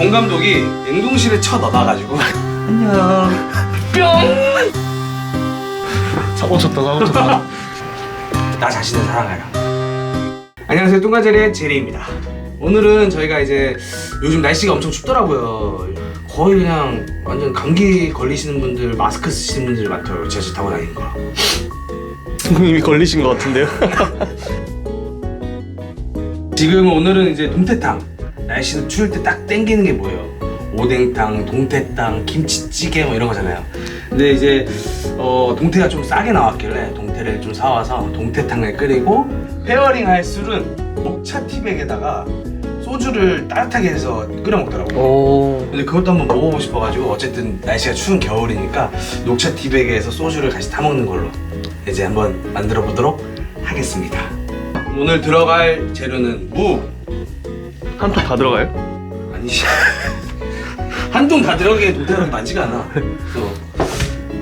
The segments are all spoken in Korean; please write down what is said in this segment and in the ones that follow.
동 감독이 냉동실에 쳐 넣어놔가지고 안녕 뿅 사고 쳤다 사고 쳤다 나 자신을 사랑하라. 안녕하세요, 뚱가젤의 제리입니다. 오늘은 저희가 이제 요즘 날씨가 엄청 춥더라고요. 거의 그냥 완전 감기 걸리시는 분들, 마스크 쓰시는 분들이 많더라고요. 지하철 타고 다니는 거. 이미 걸리신 것 같은데요 지금 오늘은 이제 동태탕. 날씨도 추울 때 딱 땡기는 게 뭐예요? 오뎅탕, 동태탕, 김치찌개 뭐 이런 거잖아요. 근데 이제 어, 동태가 좀 싸게 나왔길래 동태를 좀 사와서 동태탕을 끓이고 페어링 할 술은 녹차 티백에다가 소주를 따뜻하게 해서 끓여 먹더라고요. 오 근데 그것도 한번 먹어보고 싶어가지고 어쨌든 날씨가 추운 겨울이니까 녹차 티백에서 소주를 같이 타 먹는 걸로 이제 한번 만들어 보도록 하겠습니다. 오늘 들어갈 재료는 무, 한 통 다 들어가요? 아니지 한통 다 들어가기엔 동태가 많지가 않아. 또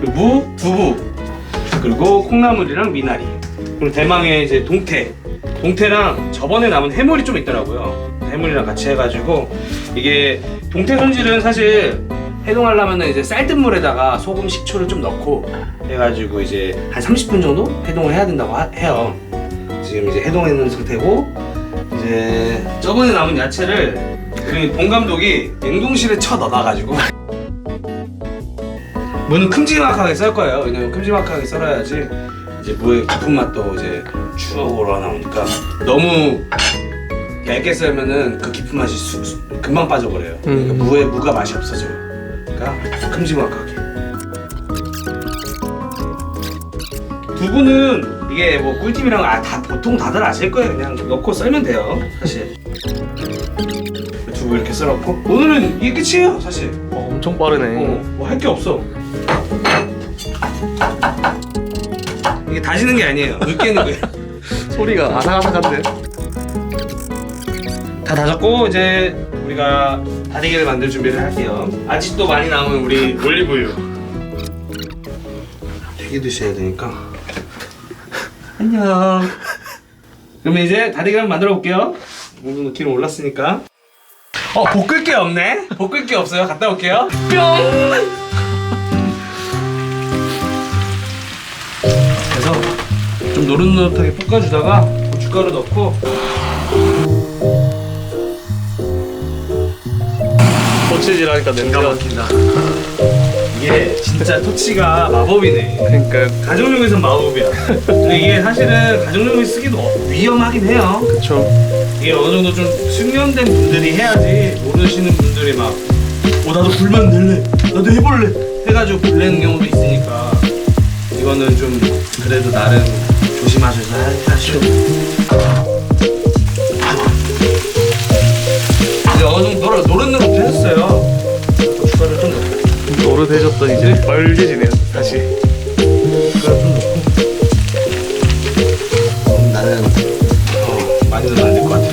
그리고 무, 두부 그리고 콩나물이랑 미나리. 그리고 대망의 이제 동태. 동태랑 저번에 남은 해물이 좀 있더라고요. 해물이랑 같이 해가지고 이게 동태 손질은 사실 해동하려면 이제 쌀뜨 물에다가 소금 식초를 좀 넣고 해가지고 이제 한 30분 정도 해동을 해야 된다고 하- 해요. 지금 이제 해동해 놓은 상태고 이제 저번에 남은 야채를 우리 본 감독이 냉동실에 쳐 넣어놔가지고 무는 큼지막하게 썰 거예요. 왜냐면 큼지막하게 썰어야지 이제 무의 깊은 맛도 이제 쭉 올라나오니까 너무 얇게 썰면은 그 깊은 맛이 수- 수- 금방 빠져버려요. 그러니까 음. 무의 무가 맛이 없어져요. 그러니까 큼지막하게. 두부는 이게 뭐 꿀팁이랑 아, 다 보통 다들 아실 거예요. 그냥 넣고 썰면 돼요. 사실. 두부 이렇게 썰었고 오늘은 이게 끝이에요. 사실. 어, 엄청 빠르네 뭐 할 게 없어. 이게 다지는 게 아니에요. 으깨는 거예요. 소리가 아삭아삭한데 다 다졌고 이제 우리가 다리기를 만들 준비를 할게요. 아직도 많이 남은 우리 올리브유. 되게 드셔야 되니까. 안녕. 그러면 이제 한번 만들어 볼게요. 어느 정도 기름 올랐으니까. 어 볶을 게 없네. 볶을 게 없어요. 갔다 올게요. 뿅. 그래서 좀 노릇노릇하게 볶아주다가 고춧가루 넣고 거칠질하니까 냄새가 막힌다. 이게 진짜 토치가 마법이네. 그러니까요 가정용에선 마법이야. 근데 이게 사실은 가정용에 쓰기도 위험하긴 해요. 그쵸 이게 어느 정도 좀 숙련된 분들이 해야지 모르시는 분들이 막, 어 나도 불만 낼래, 나도 해볼래 해가지고 불내는 경우도 있으니까 이거는 좀 그래도 나름 조심하셔서 하- 하시오. 이제 어느 정도 노릇 노릇노릇 해졌어요. 고춧가루 좀 넣고. 노릇해졌더니 이제 빨개지네요 다시. 음, 나는 어, 많이 넣으면 안될 것 같아.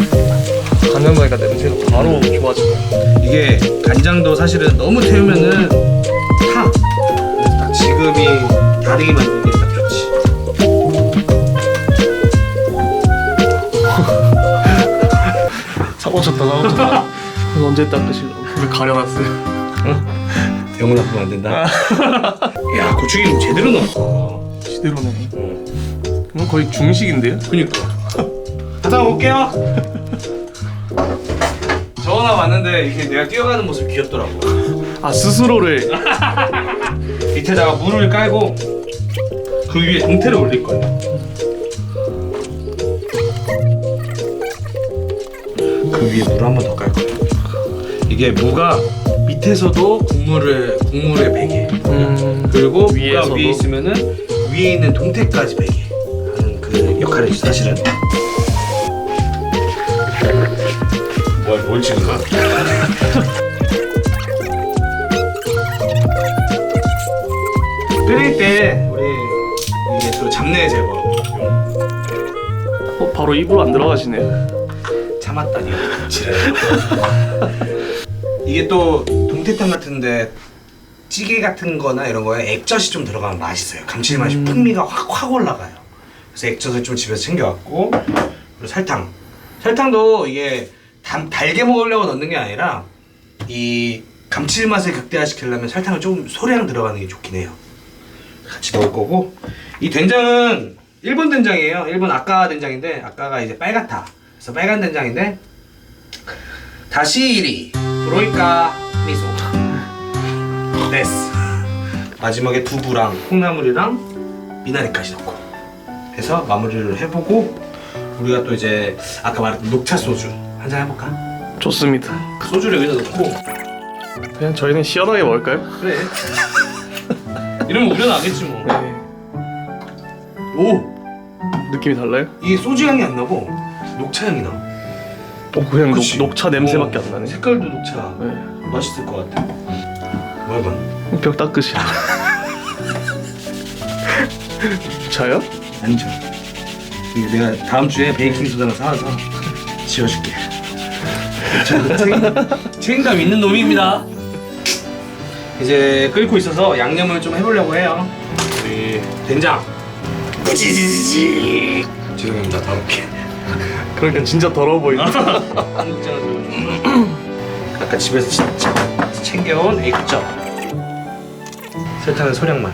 간장 나니까 냄새가 바로 좋아지고 이게 간장도 사실은 너무 태우면은 타. 그래서 딱 지금이 다리기 만드는 게 딱 좋지. 사고 쳤다 사고 쳤다 언제 닦으실라고 불 가려놨어요 병원 아프면 안 된다. 야 고추기름 제대로 넣었어. 시대로네 응. 이건 거의 중식인데요? 그니까. 갔다 올게요. 전화 왔는데 이게 내가 뛰어가는 모습 귀엽더라고. 아 스스로를 밑에다가 물을 깔고 그 위에 동태를 올릴 거예요. 그 위에 물을 한번 더 깔 거예요. 이게 무가 밑에서도 국물을 국물에 배게 음... 그리고 위에서도? 무가 위에 있으면은 위에 있는 동태까지 배게 하는 그 역할을 해줘 사실은. 뭘, 뭘 찍은 거야? 끓일 때 우리 이게 주로 잡내 제거 어, 바로 입으로 안 들어가시네요 참았다니 지랄 이게 또 동태탕 같은데 찌개 같은 거나 이런 거에 액젓이 좀 들어가면 맛있어요 감칠맛이 음. 풍미가 확 확 올라가요 그래서 액젓을 좀 집에서 챙겨왔고 그리고 설탕 설탕도 이게 단, 달게 먹으려고 넣는 게 아니라 이 감칠맛을 극대화시키려면 설탕을 좀 소량 들어가는 게 좋긴 해요. 같이 넣을 거고 이 된장은 일본 된장이에요. 일본 아까 된장인데 아까가 이제 빨갛다. 그래서 빨간 된장인데 다시리 브로이카 미소 데스 마지막에 두부랑 콩나물이랑 미나리까지 넣고 해서 마무리를 해보고 우리가 또 이제 아까 말했던 녹차 소주 한 잔 해볼까? 좋습니다. 그 소주를 여기다 넣고 그냥 저희는 시원하게 먹을까요? 그래 이러면 우려 나겠지 뭐 네. 오! 느낌이 달라요? 이게 소주 향이 안 나고 녹차 향이 나 어 그냥 녹, 그치? 녹차 냄새밖에 어, 안 나네. 색깔도 녹차 네. 맛있을 것 같아 뭐야 이건? 벽 닦으시라. 저요? 아니죠 이게 내가 다음 주에 베이킹 소다를 사와서 저 책- 책임감 있는 놈입니다 이제 끓고 있어서 양념을 좀 해보려고 해요 우리 된장 죄송합니다 다음 게 그러니까 진짜 더러워 보인다. 넣어주고 아까 집에서 진짜 챙겨온 액젓 설탕은 소량만.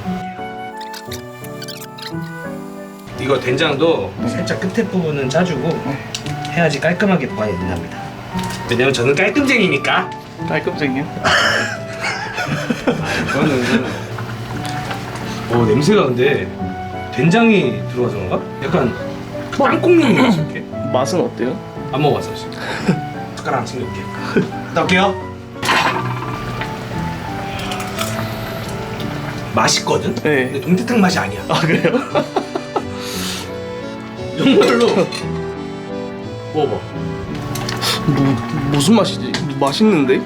이거 된장도 살짝 끝에 부분은 짜주고 해야지 깔끔하게 보관이 된답니다. 왜냐면 저는 깔끔쟁이니까. 깔끔쟁이요? 이거는. 오 냄새가 근데 된장이 들어가서 그런가? 약간 땅콩 냄새 이렇게 맛은 어때요? 안 먹어봤어 지금 숟가락 안 챙겨올게 갔다 올게요 맛있거든? 네. 근데 동태탕 맛이 아니야 아 그래요? 정말로 먹어봐 무, 무슨 맛이지? 맛있는데?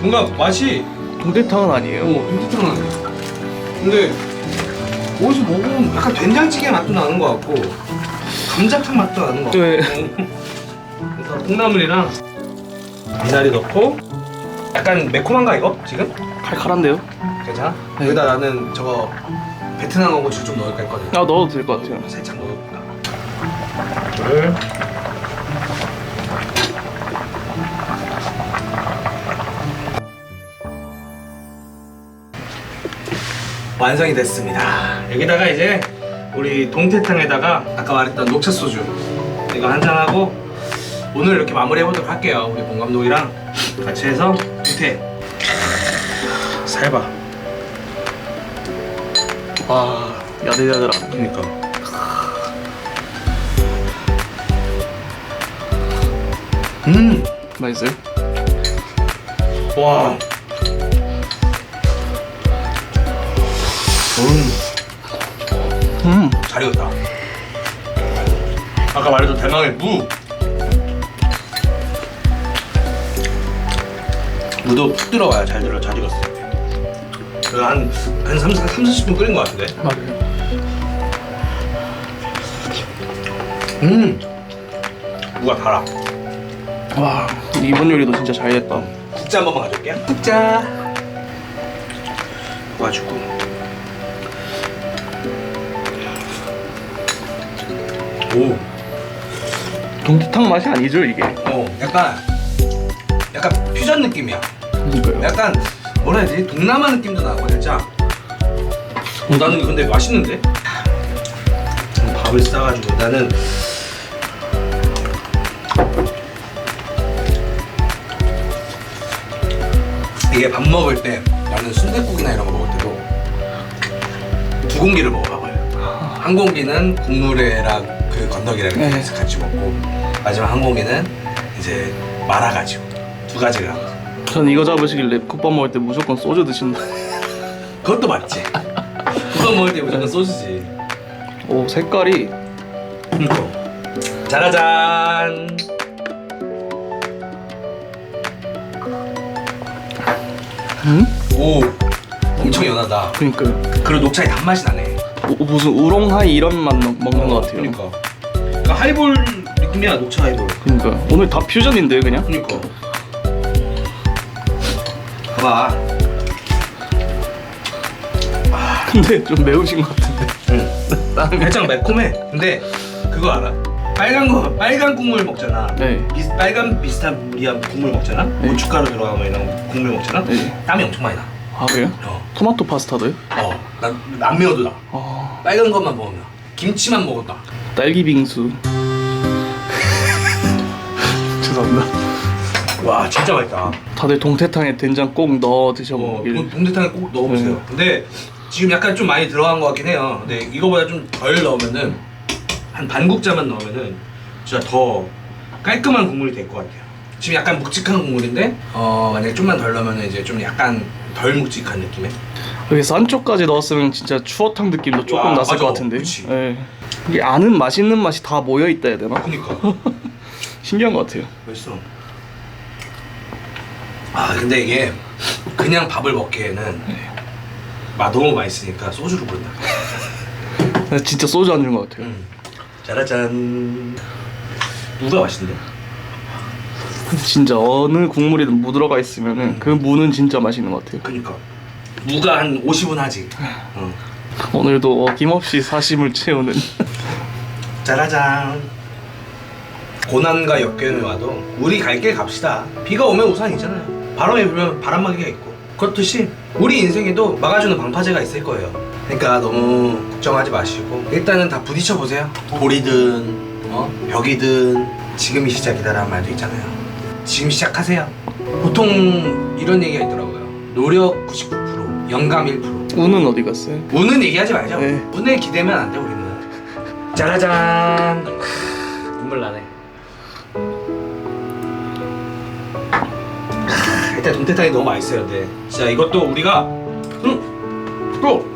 뭔가 맛이 동태탕은 어 아니에요. 동태탕 나네 근데 어디서 먹으면 약간 된장찌개 맛도 나는 것 같고 감자탕 맛도 나는 것 같고 네. 그래서 콩나물이랑 미나리 넣고 약간 매콤한가 이거 지금? 칼칼한데요? 괜찮아? 네. 여기다 나는 저거 베트남 어고추 좀 넣을까 했거든 아 넣어도 될 것 같아요. 살짝 넣어볼까 이거를 완성이 됐습니다 여기다가 이제 우리 동태탕에다가 아까 말했던 녹차 소주 이거 한 잔하고 오늘 이렇게 마무리 해보도록 할게요 우리 봉 감독이랑 같이 해서 동태 살바 와 야들야들한. 그러니까 음! 맛있어요? 와. 음, 음. 잘 익었다. 아까 말했던 대망의 무. 무도 푹 들어가야 잘 들어, 잘 익었어. 그한 한 3, 3, 40분 끓인 것 같은데. 맞아요. 음. 무가 달아. 와 이번 요리도 진짜 잘 됐다. 국자 한 번만 가져올게요. 국자. 가지고. 오. 동태탕 맛이 아니죠 이게? 어, 약간 약간 퓨전 느낌이야. 그러니까요. 약간 뭐라 해야 되지? 동남아 느낌도 나고 살짝. 어, 나는 근데 맛있는데? 좀 밥을 싸가지고 나는 이게 밥 먹을 때 나는 순댓국이나 이런 거 먹을 때도 두 공기를 먹어봐봐요. 한 공기는 국물에랑 그 건더기랑 네. 이렇게 같이 먹고 마지막 한 공기는 이제 말아가지고 두 가지를 하고 전 이거 잡으시길래 국밥 먹을 때 무조건 소주 드신다. 그것도 맞지. 그거 먹을 때 무조건 소주지. 오 색깔이 그니까. 짜라잔. 음? 오, 엄청 연하다. 그러니까요. 그리고 녹차의 단맛이 나네. 오, 무슨 우롱하이 이런 맛 먹- 먹는 것 같아요. 그러니까. 그러니까 하이볼 느낌이야 녹차 하이볼. 그러니까 오늘 다 퓨전인데요 그냥? 그러니까. 봐봐. 근데 좀 매우신 것 같은데. 응. 살짝 매콤해. 근데 그거 알아? 빨간 거 빨간 국물 먹잖아. 네. 비, 빨간 비슷한 미안 국물 먹잖아. 네. 고춧가루 들어간 거 이런 국물 먹잖아. 네. 땀이 엄청 많이 나. 아 그래요? 어, 토마토 파스타도요? 어, 난, 안 매워도 나. 아 빨간 것만 먹으면 김치만 먹었다. 딸기 빙수. 죄송합니다. 와 진짜 맛있다. 다들 동태탕에 된장 꼭 넣어 어, 드셔보길. 동- 동태탕에 꼭 넣어보세요. 네. 근데 지금 약간 좀 많이 들어간 것 같긴 해요. 근데 이거보다 좀 덜 넣으면은 한 반국자만 넣으면은 진짜 더 깔끔한 국물이 될 것 같아요. 지금 약간 묵직한 국물인데 어 만약에 좀만 덜 넣으면 이제 좀 약간 덜 묵직한 느낌의 여기서 한쪽까지 넣었으면 진짜 추어탕 느낌도 조금 와, 났을 맞아. 것 같은데. 그치. 예. 이게 아는 맛있는 맛이 다 모여 있다 해야 되나? 그니까 신기한 것 같아요. 맛있어. 아 근데 이게 그냥 밥을 먹기에는 맛 너무 맛있으니까 소주를 부른다. 근데 진짜 소주 안 주는 것 같아요. 음. 짜라짠. 누가 맛있는데? 진짜 어느 국물이 든 무 들어가 있으면은 음. 그 무는 진짜 맛있는 것 같아요. 그니까 무가 한 50은 하지. 어. 오늘도 어김없이 사심을 채우는 짜라잔. 고난과 역경이 와도 우리 갈 길 갑시다. 비가 오면 우산이 있잖아요. 바람이 불면 바람막이가 있고. 그렇듯이 우리 인생에도 막아주는 방파제가 있을 거예요. 그러니까 너무 걱정하지 마시고 일단은 다 부딪혀 보세요. 돌이든 어? 벽이든 지금이 시작이다라는 말도 있잖아요. 지금 시작하세요. 보통 이런 얘기가 있더라고요. 노력 99%, 영감 1%. 우는 어디 갔어요? 운은 얘기하지 말자. 네. 운에 기대면 안 돼 우리는. 짜라잔. 눈물 나네. 일단 동태탕이 너무 맛있어요. 근데 진짜 이것도 우리가 음, 또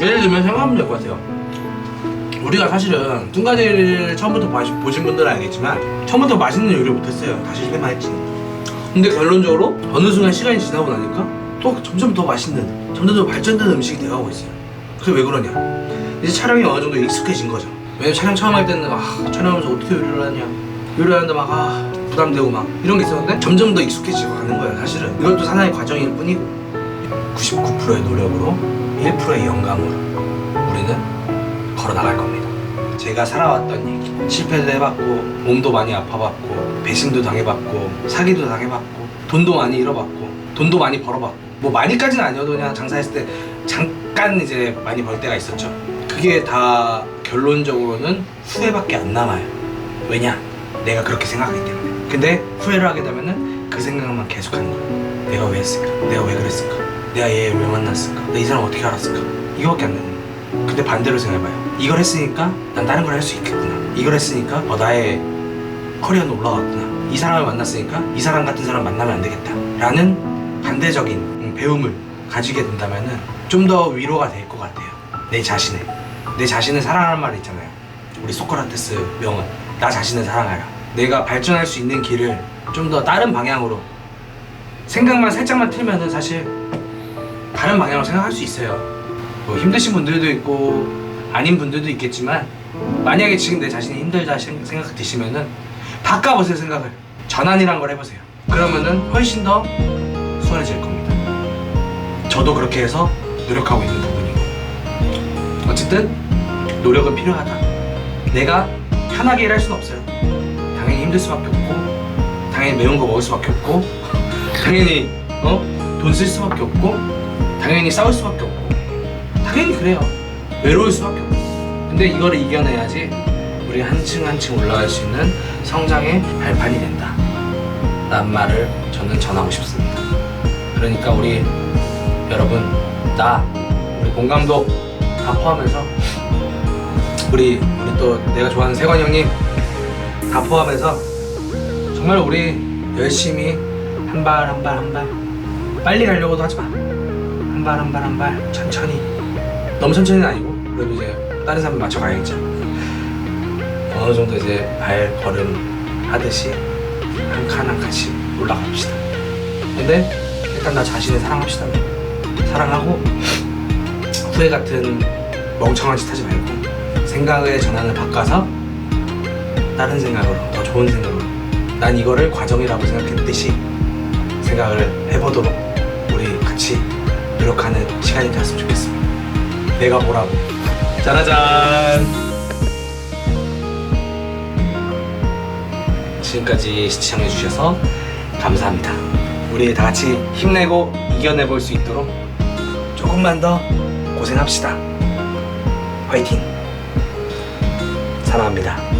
예를 들면 생각하면 될 것 같아요. 우리가 사실은 뚱가제를 처음부터 마시, 보신 분들은 알겠지만 처음부터 맛있는 요리를 못했어요. 다시 실패만 했지. 근데 결론적으로 어느 순간 시간이 지나고 나니까 또 점점 더 맛있는 점점 더 발전된 음식이 돼가고 있어요. 그게 왜 그러냐? 이제 촬영이 어느 정도 익숙해진 거죠. 왜냐면 촬영 처음 할 때는 아 촬영하면서 어떻게 요리를 하냐 요리하는데 막 아 부담되고 막 이런 게 있었는데 점점 더 익숙해지고 가는 거예요 사실은 이것도 하나의 과정일 뿐이고 99%의 노력으로 1%의 영감으로 우리는 걸어 나갈 겁니다 제가 살아왔던 얘기 실패도 해봤고 몸도 많이 아파봤고 배신도 당해봤고 사기도 당해봤고 돈도 많이 잃어봤고 돈도 많이 벌어봤고 뭐 많이까지는 아니어도 그냥 장사했을 때 잠깐 이제 많이 벌 때가 있었죠. 그게 다 결론적으로는 후회밖에 안 남아요. 왜냐? 내가 그렇게 생각하기 때문에. 근데 후회를 하게 되면은 그 생각만 계속하는 거야. 내가 왜 했을까? 내가 왜 그랬을까? 내가 얘 왜 만났을까? 내가 이 사람 어떻게 알았을까? 이거밖에 안 되는 거야. 근데 반대로 생각해봐요. 이걸 했으니까 난 다른 걸 할 수 있겠구나. 이걸 했으니까 어, 나의 커리어는 올라갔구나. 이 사람을 만났으니까 이 사람 같은 사람 만나면 안 되겠다. 라는 반대적인 음, 배움을 가지게 된다면은 좀 더 위로가 될 것 같아요. 내 자신을 내 자신을 사랑하는 말이 있잖아요. 우리 소크라테스 명언 나 자신을 사랑하라. 내가 발전할 수 있는 길을 좀 더 다른 방향으로 생각만 살짝만 틀면은 사실 다른 방향으로 생각할 수 있어요. 뭐 힘드신 분들도 있고 아닌 분들도 있겠지만 만약에 지금 내 자신이 힘들다 생- 생각 드시면은 바꿔보세요 생각을. 전환이란 걸 해보세요. 그러면은 훨씬 더 수월해질 겁니다 저도 그렇게 해서 노력하고 있는 부분이고. 어쨌든 노력은 필요하다. 내가 편하게 일할 수는 없어요. 당연히 힘들 수밖에 없고 당연히 매운 거 먹을 수밖에 없고 당연히 어? 돈 쓸 수밖에 없고 당연히 싸울 수밖에 없고 당연히 그래요. 외로울 수밖에 없고. 근데 이거를 이겨내야지 우리 한층 한층 올라갈 수 있는 성장의 발판이 된다. 라는 말을 저는 전하고 싶습니다. 그러니까 우리 여러분 나 우리 공감도 다 포함해서 우리 우리 또 내가 좋아하는 세관 형님 다 포함해서 정말 우리 열심히 한 발 한 발 한 발 빨리 가려고도 하지 마. 한 발 한 발 한 발 천천히 너무 천천히는 아니고 그래도 이제 다른 사람 맞춰 가야겠죠. 어느 정도 이제 발 걸음 하듯이 한 칸 한 칸씩 올라갑시다. 근데 일단 나 자신을 사랑합시다. 사랑하고 후회 같은 멍청한 짓 하지 말고 생각의 전환을 바꿔서 다른 생각으로 더 좋은 생각으로. 난 이거를 과정이라고 생각했듯이 생각을 해보도록 우리 같이 노력하는 시간이 되었으면 좋겠습니다. 내가 뭐라고? 짜라잔! 지금까지 시청해주셔서 감사합니다. 우리 다 같이 힘내고 이겨내볼 수 있도록 조금만 더 고생합시다. 화이팅! 사랑합니다.